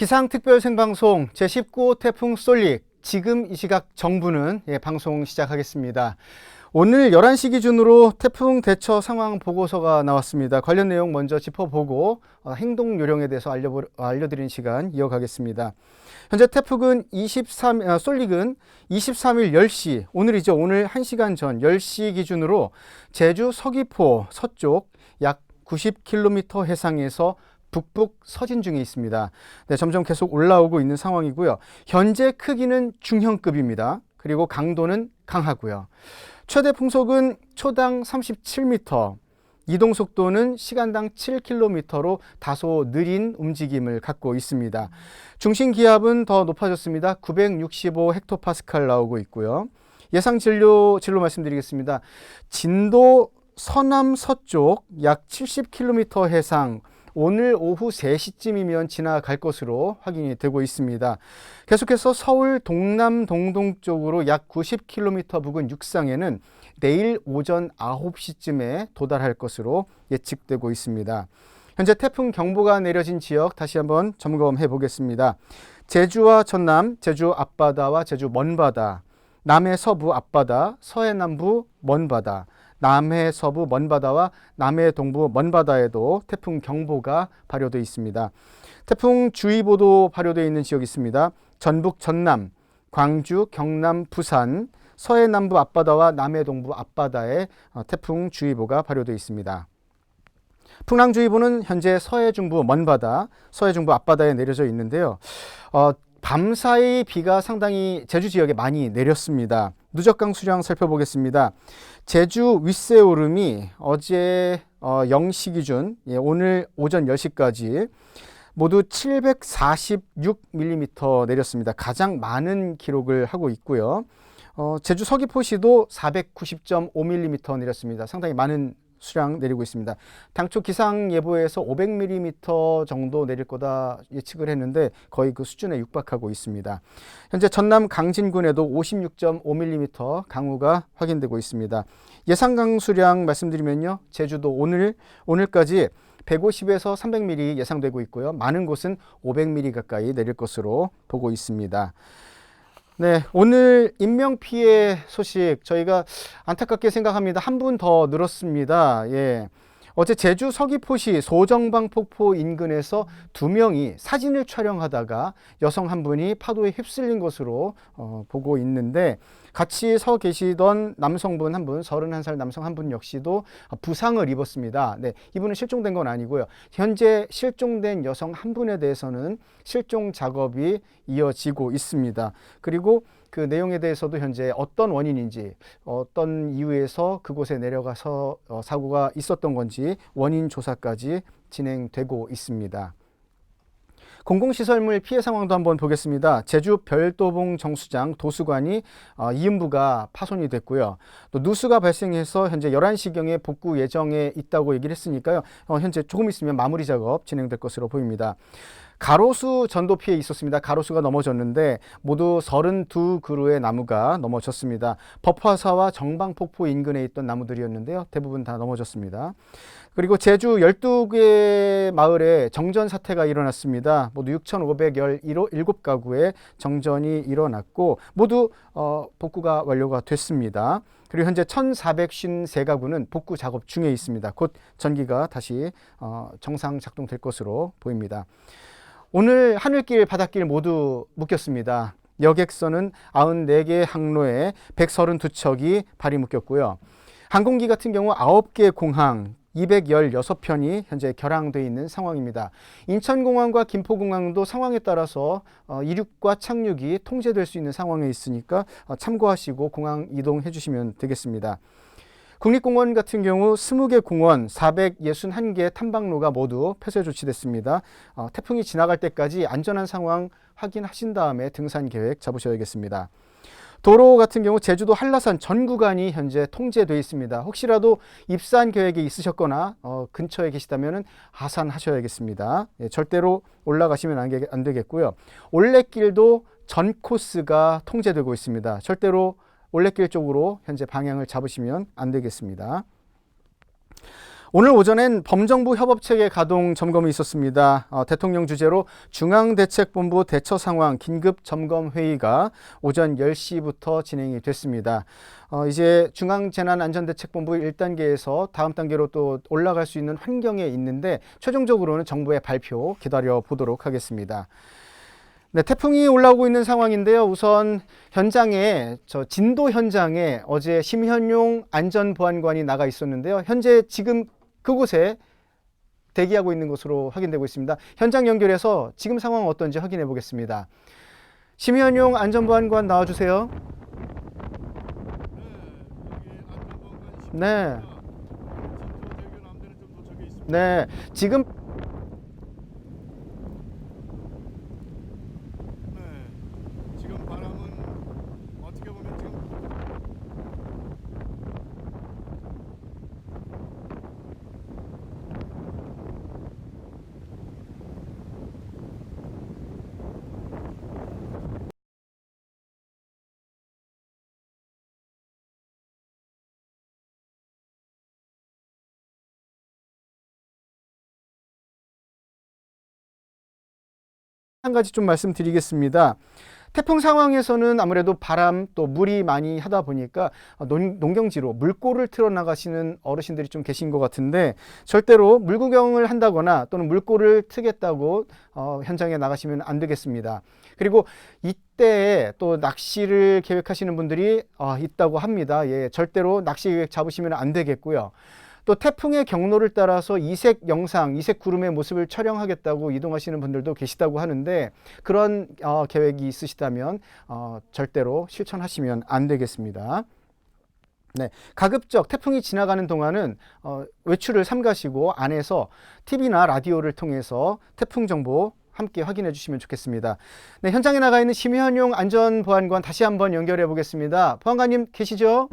기상특별 생방송 제19호 태풍 쏠릭 지금 이 시각 정부는 예, 방송 시작하겠습니다. 오늘 11시 기준으로 태풍 대처 상황 보고서가 나왔습니다. 관련 내용 먼저 짚어보고 어, 행동 요령에 대해서 알려보, 알려드리는 시간 이어가겠습니다. 현재 태풍은 23, 아, 쏠릭은 23일 10시, 오늘이죠. 오늘 1시간 전 10시 기준으로 제주 서귀포 서쪽 약 90km 해상에서 북북 서진 중에 있습니다. 네, 점점 계속 올라오고 있는 상황이고요. 현재 크기는 중형급입니다. 그리고 강도는 강하고요. 최대 풍속은 초당 37m, 이동 속도는 시간당 7km로 다소 느린 움직임을 갖고 있습니다. 중심 기압은 더 높아졌습니다. 965 헥토파스칼 나오고 있고요. 예상 진로 진로 말씀드리겠습니다. 진도 서남 서쪽 약 70km 해상 오늘 오후 3시쯤이면 지나갈 것으로 확인이 되고 있습니다. 계속해서 서울 동남 동동 쪽으로 약 90km 부근 육상에는 내일 오전 9시쯤에 도달할 것으로 예측되고 있습니다. 현재 태풍 경보가 내려진 지역 다시 한번 점검해 보겠습니다. 제주와 전남, 제주 앞바다와 제주 먼바다, 남해 서부 앞바다, 서해 남부 먼바다, 남해 서부 먼바다와 남해 동부 먼바다에도 태풍 경보가 발효되어 있습니다. 태풍 주의보도 발효되어 있는 지역이 있습니다. 전북 전남, 광주, 경남, 부산, 서해 남부 앞바다와 남해 동부 앞바다에 어, 태풍 주의보가 발효되어 있습니다. 풍랑주의보는 현재 서해 중부 먼바다, 서해 중부 앞바다에 내려져 있는데요. 어, 밤사이 비가 상당히 제주 지역에 많이 내렸습니다. 누적강 수량 살펴보겠습니다. 제주 윗세 오름이 어제 어, 0시 기준 예, 오늘 오전 10시까지 모두 746mm 내렸습니다. 가장 많은 기록을 하고 있고요. 어, 제주 서귀포시도 490.5mm 내렸습니다. 상당히 많은 수량 내리고 있습니다. 당초 기상 예보에서 500mm 정도 내릴 거다 예측을 했는데 거의 그 수준에 육박하고 있습니다. 현재 전남 강진군에도 56.5mm 강우가 확인되고 있습니다. 예상 강수량 말씀드리면요. 제주도 오늘 오늘까지 150에서 300mm 예상되고 있고요. 많은 곳은 500mm 가까이 내릴 것으로 보고 있습니다. 네, 오늘 인명 피해 소식 저희가 안타깝게 생각합니다. 한 분 더 늘었습니다. 예. 어제 제주 서귀포시 소정방 폭포 인근에서 두 명이 사진을 촬영하다가 여성 한 분이 파도에 휩쓸린 것으로 어, 보고 있는데 같이 서 계시던 남성분 한 분, 31살 남성 한 분 역시도 부상을 입었습니다. 네, 이분은 실종된 건 아니고요. 현재 실종된 여성 한 분에 대해서는 실종 작업이 이어지고 있습니다. 그리고 그 내용에 대해서도 현재 어떤 원인인지 어떤 이유에서 그곳에 내려가서 어, 사고가 있었던 건지 원인 조사까지 진행되고 있습니다. 공공시설물 피해 상황도 한번 보겠습니다. 제주 별도봉 정수장 도수관이 어, 이음부가 파손이 됐고요. 또 누수가 발생해서 현재 11시경에 복구 예정에 있다고 얘기를 했으니까요. 어, 현재 조금 있으면 마무리 작업 진행될 것으로 보입니다. 가로수 전도 피해 있었습니다. 가로수가 넘어졌는데 모두 32그루의 나무가 넘어졌습니다. 법화사와 정방폭포 인근에 있던 나무들이었는데요. 대부분 다 넘어졌습니다. 그리고 제주 12개 마을에 정전 사태가 일어났습니다. 모두 6,517가구의 정전이 일어났고 모두 어, 복구가 완료가 됐습니다. 그리고 현재 1,453가구는 복구 작업 중에 있습니다. 곧 전기가 다시 어, 정상 작동될 것으로 보입니다. 오늘 하늘길, 바닷길 모두 묶였습니다. 여객선은 94개 항로에 132척이 발이 묶였고요. 항공기 같은 경우 9개 공항, 216편이 현재 결항돼 있는 상황입니다. 인천공항과 김포공항도 상황에 따라서 어, 이륙과 착륙이 통제될 수 있는 상황에 있으니까 어, 참고하시고 공항 이동해 주시면 되겠습니다. 국립공원 같은 경우 20개 공원 461개 탐방로가 모두 폐쇄 조치됐습니다. 어, 태풍이 지나갈 때까지 안전한 상황 확인하신 다음에 등산 계획 잡으셔야겠습니다. 도로 같은 경우 제주도 한라산 전 구간이 현재 통제되어 있습니다. 혹시라도 입산 계획이 있으셨거나 어, 근처에 계시다면 하산하셔야겠습니다. 예, 절대로 올라가시면 안, 안 되겠고요. 올레길도 전 코스가 통제되고 있습니다. 절대로 올레길 쪽으로 현재 방향을 잡으시면 안 되겠습니다. 오늘 오전엔 범정부 협업체계 가동 점검이 있었습니다. 어, 대통령 주재로 중앙대책본부 대처 상황 긴급 점검 회의가 오전 10시부터 진행이 됐습니다. 어, 이제 중앙재난안전대책본부 1단계에서 다음 단계로 또 올라갈 수 있는 환경에 있는데 최종적으로는 정부의 발표 기다려 보도록 하겠습니다. 네, 태풍이 올라오고 있는 상황인데요. 우선 현장에 저 진도 현장에 어제 심현용 안전보안관이 나가 있었는데요. 현재 지금 그곳에 대기하고 있는 것으로 확인되고 있습니다. 현장 연결해서 지금 상황 어떤지 확인해 보겠습니다. 심현용 안전보안관 나와주세요. 네. 네, 지금 네. 지금 바람은 어떻게 보면 지금 한 가지 좀 말씀드리겠습니다. 태풍 상황에서는 아무래도 바람 또 물이 많이 하다 보니까 농, 농경지로 물골을 틀어 나가시는 어르신들이 좀 계신 것 같은데 절대로 물 구경을 한다거나 또는 물골을 트겠다고 어, 현장에 나가시면 안 되겠습니다. 그리고 이때 또 낚시를 계획하시는 분들이 어, 있다고 합니다. 예, 절대로 낚시 계획 잡으시면 안 되겠고요. 또 태풍의 경로를 따라서 이색 영상, 이색 구름의 모습을 촬영하겠다고 이동하시는 분들도 계시다고 하는데 그런 어, 계획이 있으시다면 어, 절대로 실천하시면 안 되겠습니다. 네, 가급적 태풍이 지나가는 동안은 어, 외출을 삼가시고 안에서 TV나 라디오를 통해서 태풍 정보 함께 확인해 주시면 좋겠습니다. 네, 현장에 나가 있는 심현용 안전보안관 다시 한번 연결해 보겠습니다. 보안관님 계시죠?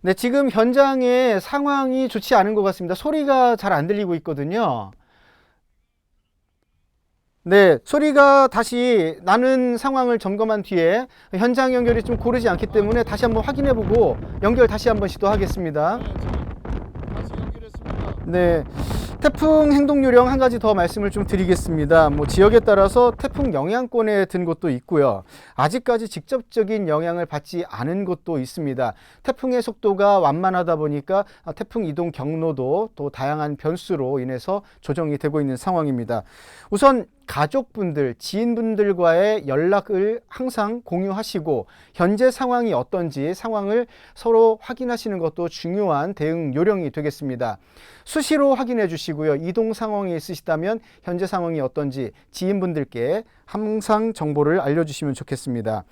네, 지금 현장의 상황이 좋지 않은 것 같습니다. 소리가 잘 안 들리고 있거든요. 네, 소리가 다시 나는 상황을 점검한 뒤에 현장 연결이 좀 고르지 않기 때문에 다시 한번 확인해 보고 연결 다시 한번 시도하겠습니다. 네, 태풍 행동 요령 한 가지 더 말씀을 좀 드리겠습니다. 뭐 지역에 따라서 태풍 영향권에 든 곳도 있고요. 아직까지 직접적인 영향을 받지 않은 곳도 있습니다. 태풍의 속도가 완만하다 보니까 아, 태풍 이동 경로도 또 다양한 변수로 인해서 조정이 되고 있는 상황입니다. 우선 가족분들, 지인분들과의 연락을 항상 공유하시고 현재 상황이 어떤지 상황을 서로 확인하시는 것도 중요한 대응 요령이 되겠습니다. 수시로 확인해 주시고요. 이동 상황이 있으시다면 현재 상황이 어떤지 지인분들께 항상 정보를 알려주시면 좋겠습니다.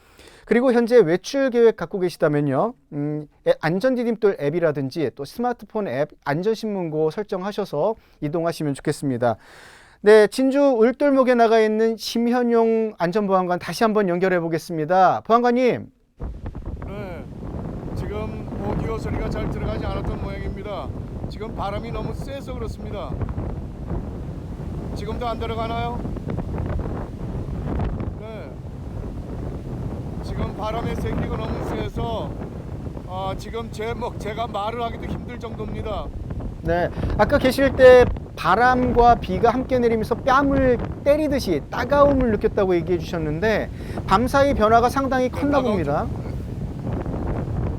그리고 현재 외출 계획 갖고 계시다면요. 음, 애- 안전디딤돌 앱이라든지 또 스마트폰 앱 안전신문고 설정하셔서 이동하시면 좋겠습니다. 네, 진주 울돌목에 나가 있는 심현용 안전보안관 다시 한번 연결해 보겠습니다. 보안관님, 네. 배터리가 잘 들어가지 않았던 모양입니다. 지금 바람이 너무 세서 그렇습니다. 지금도 안 들어가나요? 네. 지금 바람의 세기가 너무 세서 아, 지금 제 뭐, 제가 말을 하기도 힘들 정도입니다. 네, 아까 계실 때 바람과 비가 함께 내리면서 뺨을 때리듯이 따가움을 느꼈다고 얘기해 주셨는데 밤사이 변화가 상당히 컸나 따가운 봅니다.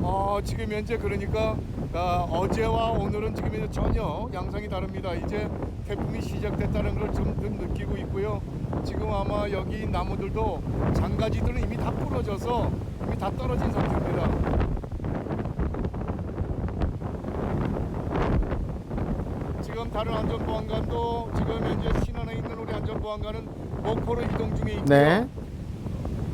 어, 지금 현재 그러니까 아, 어제와 오늘은 지금 이제 전혀 양상이 다릅니다. 이제 태풍이 시작됐다는 걸좀 느끼고 있고요. 지금 아마 여기 나무들도 장가지들은 이미 다 부러져서 이미 다 떨어진 상태입니다. 지금 다른 안전보안관도 지금 현재 신안에 있는 우리 안전보안관은 목포로 이동 중에 있고요. 네.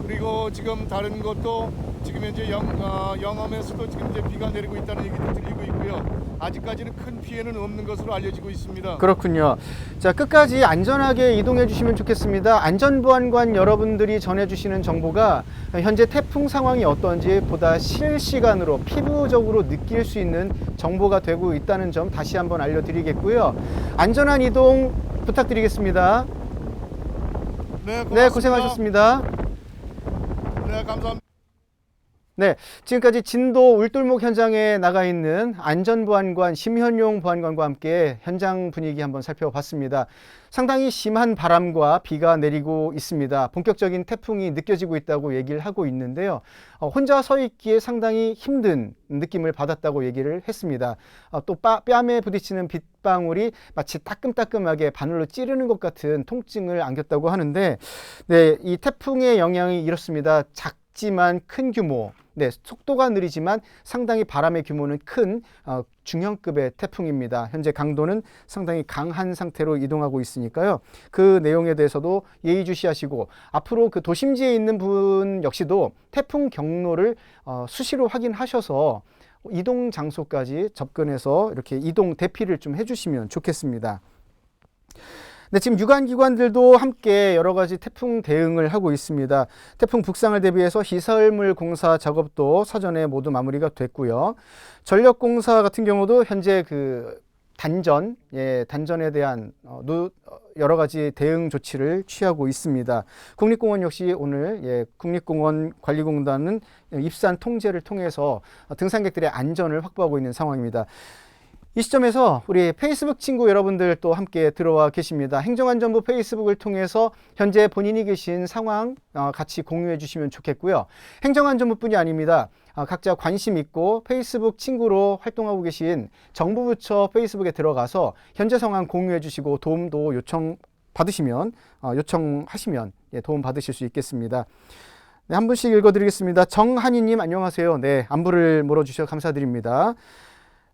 그리고 지금 다른 것도 지금 현재 영, 아, 영암에서도 지금 이제 비가 내리고 있다는 얘기도 들리고 있고요. 아직까지는 큰 피해는 없는 것으로 알려지고 있습니다. 그렇군요. 자, 끝까지 안전하게 이동해 주시면 좋겠습니다. 안전보안관 여러분들이 전해 주시는 정보가 현재 태풍 상황이 어떤지 보다 실시간으로 피부적으로 느낄 수 있는 정보가 되고 있다는 점 다시 한번 알려드리겠고요. 안전한 이동 부탁드리겠습니다. 네, 네, 고생하셨습니다. 네, 감사합니다. 네, 지금까지 진도 울돌목 현장에 나가 있는 안전보안관 심현용 보안관과 함께 현장 분위기 한번 살펴봤습니다. 상당히 심한 바람과 비가 내리고 있습니다. 본격적인 태풍이 느껴지고 있다고 얘기를 하고 있는데요. 어, 혼자 서 있기에 상당히 힘든 느낌을 받았다고 얘기를 했습니다. 어, 또 빠- 뺨에 부딪히는 빗방울이 마치 따끔따끔하게 바늘로 찌르는 것 같은 통증을 안겼다고 하는데, 네, 이 태풍의 영향이 이렇습니다. 작지만 큰 규모. 네, 속도가 느리지만 상당히 바람의 규모는 큰 어, 중형급의 태풍입니다. 현재 강도는 상당히 강한 상태로 이동하고 있으니까요. 그 내용에 대해서도 예의주시하시고 앞으로 그 도심지에 있는 분 역시도 태풍 경로를 어, 수시로 확인하셔서 이동 장소까지 접근해서 이렇게 이동 대피를 좀 해주시면 좋겠습니다. 네, 지금 유관기관들도 함께 여러 가지 태풍 대응을 하고 있습니다. 태풍 북상을 대비해서 시설물 공사 작업도 사전에 모두 마무리가 됐고요. 전력 공사 같은 경우도 현재 그 단전, 예, 단전에 대한 어, 노- 어, 여러 가지 대응 조치를 취하고 있습니다. 국립공원 역시 오늘 예, 국립공원 관리공단은 입산 통제를 통해서 등산객들의 안전을 확보하고 있는 상황입니다. 이 시점에서 우리 페이스북 친구 여러분들 또 함께 들어와 계십니다. 행정안전부 페이스북을 통해서 현재 본인이 계신 상황 어, 같이 공유해 주시면 좋겠고요. 행정안전부뿐이 아닙니다. 어, 각자 관심 있고 페이스북 친구로 활동하고 계신 정부 부처 페이스북에 들어가서 현재 상황 공유해 주시고 도움도 요청 받으시면 어, 요청하시면 예, 도움 받으실 수 있겠습니다. 네, 한 분씩 읽어드리겠습니다. 정한희님 안녕하세요. 네, 안부를 물어주셔서 감사드립니다.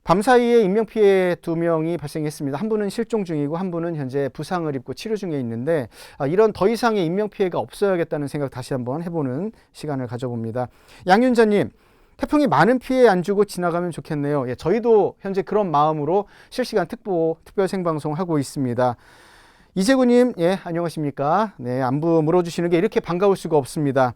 밤 사이에 인명 피해 두 명이 발생했습니다. 한 분은 실종 중이고 한 분은 현재 부상을 입고 치료 중에 있는데 아, 이런 더 이상의 인명 피해가 없어야겠다는 생각 다시 한번 해보는 시간을 가져봅니다. 양윤자님 태풍이 많은 피해 안 주고 지나가면 좋겠네요. 예, 저희도 현재 그런 마음으로 실시간 특보 특별 생방송 하고 있습니다. 이재구님, 예, 안녕하십니까? 네, 안부 물어주시는 게 이렇게 반가울 수가 없습니다.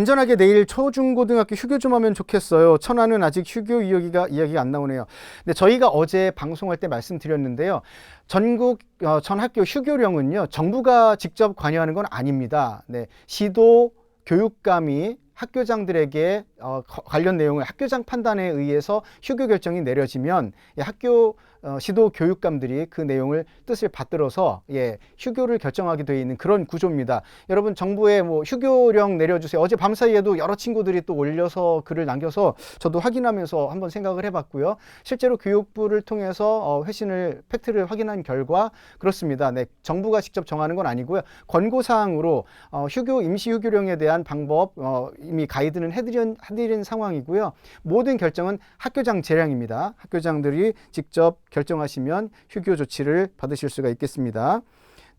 안전하게 내일 초중고등학교 휴교 좀 하면 좋겠어요. 천안은 아직 휴교 이야기가 이야기가 안 나오네요. 근데 저희가 어제 방송할 때 말씀드렸는데요. 전국 어, 전 학교 휴교령은요. 정부가 직접 관여하는 건 아닙니다. 네. 시도 교육감이 학교장들에게 어, 거- 관련 내용을 학교장 판단에 의해서 휴교 결정이 내려지면 예, 학교 어, 시도 교육감들이 그 내용을 뜻을 받들어서 예, 휴교를 결정하게 되어 있는 그런 구조입니다. 여러분 정부에 뭐 휴교령 내려주세요. 어제 밤 사이에도 여러 친구들이 또 올려서 글을 남겨서 저도 확인하면서 한번 생각을 해봤고요. 실제로 교육부를 통해서 어, 회신을 팩트를 확인한 결과 그렇습니다. 네, 정부가 직접 정하는 건 아니고요. 권고 사항으로 어, 휴교 임시 휴교령에 대한 방법 어, 이미 가이드는 해드린, 해드린 상황이고요. 모든 결정은 학교장 재량입니다. 학교장들이 직접 결정하시면 휴교 조치를 받으실 수가 있겠습니다.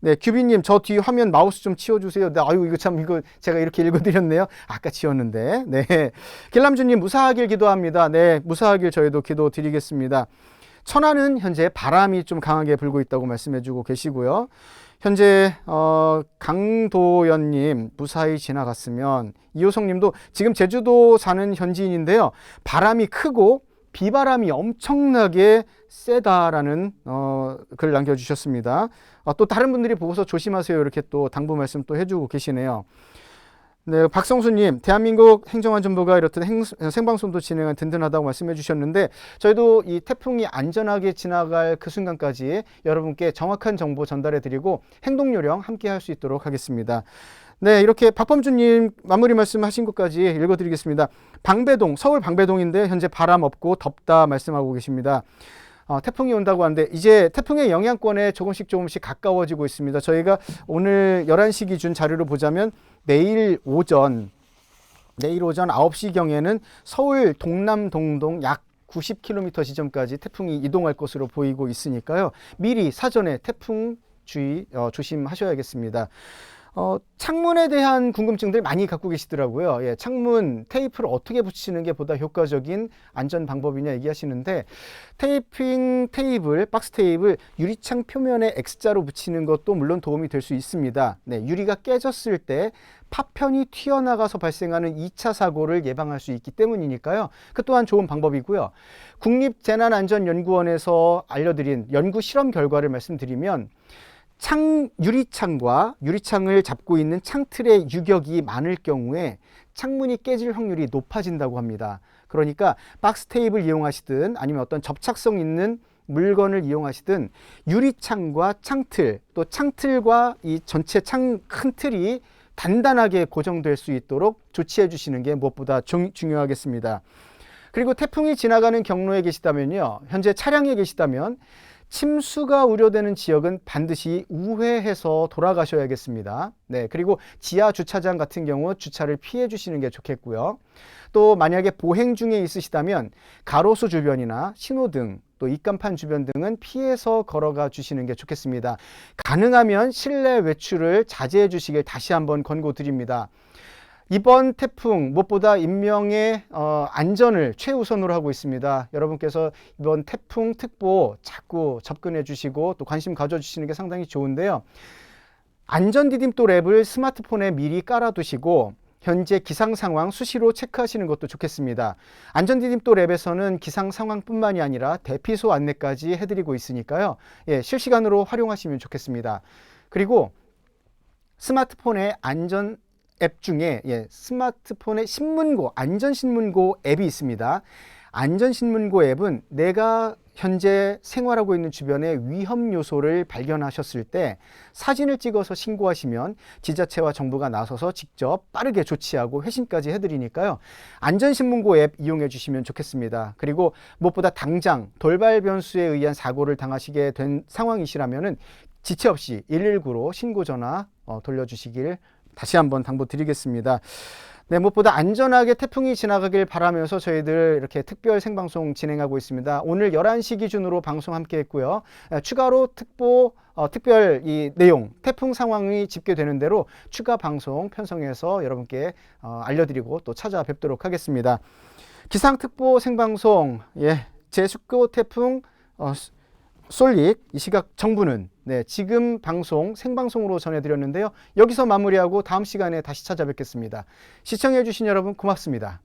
네, 규빈님, 저 뒤 화면 마우스 좀 치워주세요. 네, 아유, 이거 참, 이거 제가 이렇게 읽어드렸네요. 아까 치웠는데. 네. 길남주님, 무사하길 기도합니다. 네, 무사하길 저희도 기도 드리겠습니다. 천안은 현재 바람이 좀 강하게 불고 있다고 말씀해주고 계시고요. 현재 어, 강도연님 무사히 지나갔으면 이호성님도 지금 제주도 사는 현지인인데요. 바람이 크고 비바람이 엄청나게 세다라는 어, 글 남겨주셨습니다. 어, 또 다른 분들이 보고서 조심하세요 이렇게 또 당부 말씀 또 해주고 계시네요. 네, 박성수님, 대한민국 행정안전부가 이렇듯 행, 생방송도 진행한 든든하다고 말씀해 주셨는데, 저희도 이 태풍이 안전하게 지나갈 그 순간까지 여러분께 정확한 정보 전달해 드리고 행동 요령 함께 할 수 있도록 하겠습니다. 네, 이렇게 박범주님 마무리 말씀하신 것까지 읽어드리겠습니다. 방배동, 서울 방배동인데 현재 바람 없고 덥다 말씀하고 계십니다. 어, 태풍이 온다고 하는데 이제 태풍의 영향권에 조금씩 조금씩 가까워지고 있습니다. 저희가 오늘 11시 기준 자료를 보자면 내일 오전 내일 오전 9시경에는 서울 동남 동동 약 90km 지점까지 태풍이 이동할 것으로 보이고 있으니까요. 미리 사전에 태풍 주의 어, 조심하셔야겠습니다. 어, 창문에 대한 궁금증들 많이 갖고 계시더라고요. 예, 창문 테이프를 어떻게 붙이는 게 보다 효과적인 안전 방법이냐 얘기하시는데 테이핑 테이블, 박스 테이블 유리창 표면에 X자로 붙이는 것도 물론 도움이 될 수 있습니다. 네, 유리가 깨졌을 때 파편이 튀어나가서 발생하는 2차 사고를 예방할 수 있기 때문이니까요. 그 또한 좋은 방법이고요. 국립재난안전연구원에서 알려드린 연구 실험 결과를 말씀드리면 창 유리창과 유리창을 잡고 있는 창틀의 유격이 많을 경우에 창문이 깨질 확률이 높아진다고 합니다. 그러니까 박스 테이블 이용하시든 아니면 어떤 접착성 있는 물건을 이용하시든 유리창과 창틀 또 창틀과 이 전체 창 큰 틀이 단단하게 고정될 수 있도록 조치해 주시는 게 무엇보다 중, 중요하겠습니다. 그리고 태풍이 지나가는 경로에 계시다면요. 현재 차량에 계시다면 침수가 우려되는 지역은 반드시 우회해서 돌아가셔야겠습니다. 네, 그리고 지하 주차장 같은 경우 주차를 피해 주시는 게 좋겠고요. 또 만약에 보행 중에 있으시다면 가로수 주변이나 신호등 또 입간판 주변 등은 피해서 걸어가 주시는 게 좋겠습니다. 가능하면 실내 외출을 자제해 주시길 다시 한번 권고드립니다. 이번 태풍 무엇보다 인명의 어, 안전을 최우선으로 하고 있습니다. 여러분께서 이번 태풍 특보 자꾸 접근해 주시고 또 관심 가져 주시는 게 상당히 좋은데요. 안전 디딤돌 앱을 스마트폰에 미리 깔아 두시고 현재 기상 상황 수시로 체크하시는 것도 좋겠습니다. 안전 디딤돌 앱에서는 기상 상황뿐만이 아니라 대피소 안내까지 해드리고 있으니까요. 예, 실시간으로 활용하시면 좋겠습니다. 그리고 스마트폰의 안전 앱 중에 예, 스마트폰의 신문고 안전신문고 앱이 있습니다. 안전신문고 앱은 내가 현재 생활하고 있는 주변의 위험 요소를 발견하셨을 때 사진을 찍어서 신고하시면 지자체와 정부가 나서서 직접 빠르게 조치하고 회신까지 해드리니까요. 안전신문고 앱 이용해 주시면 좋겠습니다. 그리고 무엇보다 당장 돌발 변수에 의한 사고를 당하시게 된 상황이시라면은 지체 없이 119로 신고 전화 어, 돌려주시길 다시 한번 당부드리겠습니다. 네, 무엇보다 안전하게 태풍이 지나가길 바라면서 저희들 이렇게 특별 생방송 진행하고 있습니다. 오늘 11시 기준으로 방송 함께 했고요. 에, 추가로 특보, 어, 특별 이 내용, 태풍 상황이 집계되는 대로 추가 방송 편성해서 여러분께 어, 알려드리고 또 찾아뵙도록 하겠습니다. 기상특보 생방송, 예, 제19 태풍 어, 솔릭 이 시각 정부는 네, 지금 방송 생방송으로 전해드렸는데요. 여기서 마무리하고 다음 시간에 다시 찾아뵙겠습니다. 시청해주신 여러분 고맙습니다.